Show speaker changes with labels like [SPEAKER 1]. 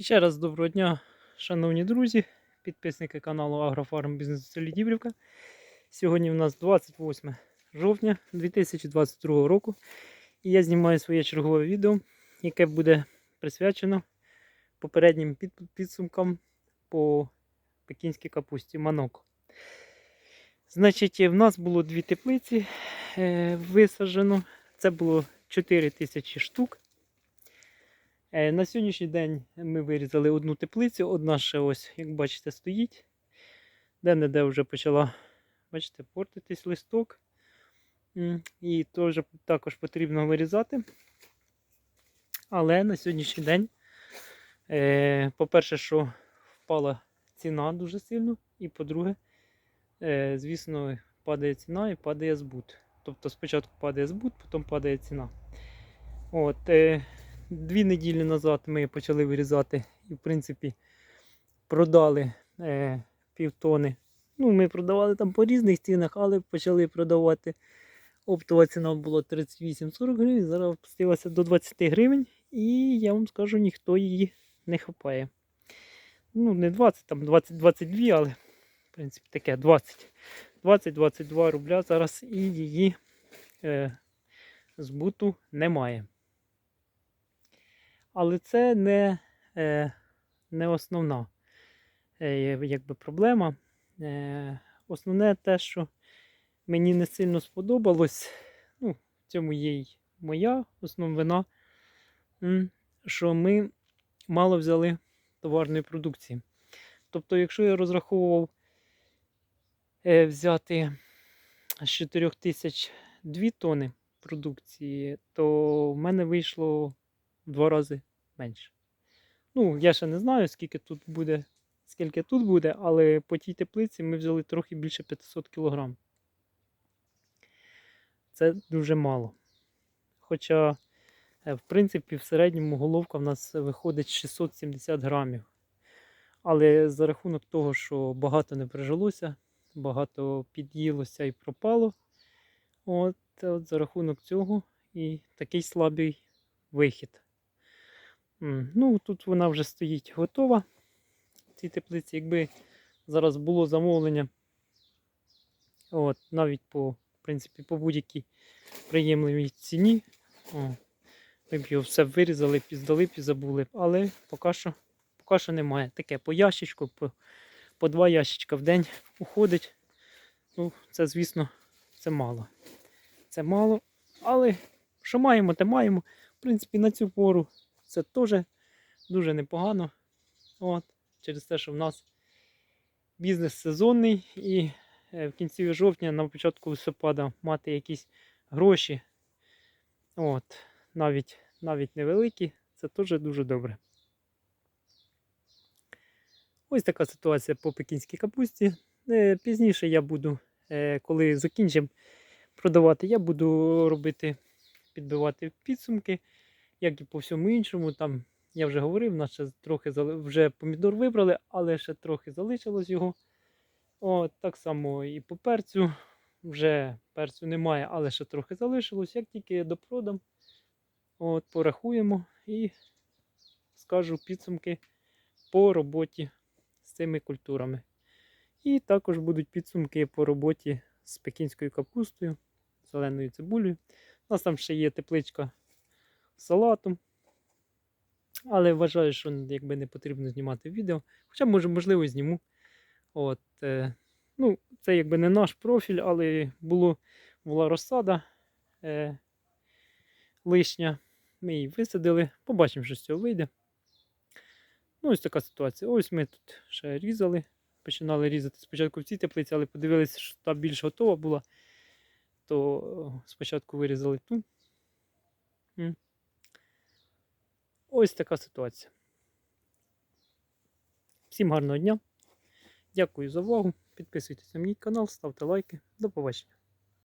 [SPEAKER 1] Ще раз доброго дня, шановні друзі, підписники каналу Агрофарм Бізнес Селі Сьогодні у нас 28 жовтня 2022 року. І я знімаю своє чергове відео, яке буде присвячено попереднім підсумкам по пекінській капусті Манок. Значить, в нас було дві теплиці е, висаджено. Це було 4 тисячі штук. Е, На сьогоднішній день ми вирізали одну теплицю, одна ще ось, як бачите, стоїть. Де-не-де вже почала, бачите, портитись листок. І теж також потрібно вирізати. Але на сьогоднішній день, е, по-перше, що впала ціна дуже сильно, і по-друге, е, звісно, падає ціна і падає збут. Тобто спочатку падає збут, потім падає ціна. От, Дві неділі назад ми почали вирізати і, в принципі, продали е, півтони. Ну, ми продавали там по різних цінах, але почали продавати. Оптова ціна була 38-40 гривень, зараз опустилася до 20 гривень, і я вам скажу, ніхто її не хапає. Ну, не 20, там 20-22, але в принципі таке 20. 20-22 рубля зараз і її е, збуту немає. Але це не, е, не основна е, якби проблема. Е, основне те, що мені не сильно сподобалось, ну, в цьому є й моя основна що ми мало взяли товарної продукції. Тобто, якщо я розраховував взяти з 4 тисяч 2 тони продукції, то в мене вийшло два рази менше. Ну, я ще не знаю, скільки тут буде, скільки тут буде, але по тій теплиці ми взяли трохи більше 500 кг. Це дуже мало. Хоча, е, в принципі, в середньому головка в нас виходить 670 грамів. Але за рахунок того, що багато не прижилося, багато під'їлося і пропало. От, от за рахунок цього і такий слабий вихід. Ну, тут вона вже стоїть готова. в цій теплиці. Якби зараз було замовлення, от, навіть по, в принципі, по будь-якій приємливій ціні. О, ми б його все вирізали, піздали б і забули. б. Але поки що, поки що немає. Таке по ящичку, по, по два ящичка в день уходить. Ну, це, звісно, це мало. Це мало. Але що маємо, те маємо. В принципі, на цю пору це теж дуже непогано. От, через те, що в нас бізнес сезонний і е, в кінці жовтня, на початку листопада мати якісь гроші. От, навіть, навіть невеликі, це теж дуже добре. Ось така ситуація по пекінській капусті. Е, Пізніше я буду, е, коли закінчимо продавати, я буду робити, підбивати підсумки, як і по всьому іншому. Там я вже говорив, нас ще трохи вже помідор вибрали, але ще трохи залишилось його. От, так само і по перцю. Вже перцю немає, але ще трохи залишилось. Як тільки допродам, от, порахуємо і скажу підсумки по роботі з цими культурами. І також будуть підсумки по роботі з пекінською капустою, зеленою цибулею. У нас там ще є тепличка салатом. Але вважаю, що якби не потрібно знімати відео. Хоча, може, можливо, зніму. От, е, ну, це якби не наш профіль, але було, була розсада е, лишня. Ми її висадили. Побачимо, що з цього вийде. Ну, ось така ситуація. Ось ми тут ще різали. Починали різати спочатку в цій теплиці, але подивилися, що та більш готова була. То спочатку вирізали ту. Ось така ситуація. Всім гарного дня. Дякую за увагу. Підписуйтесь на мій канал, ставте лайки. До побачення.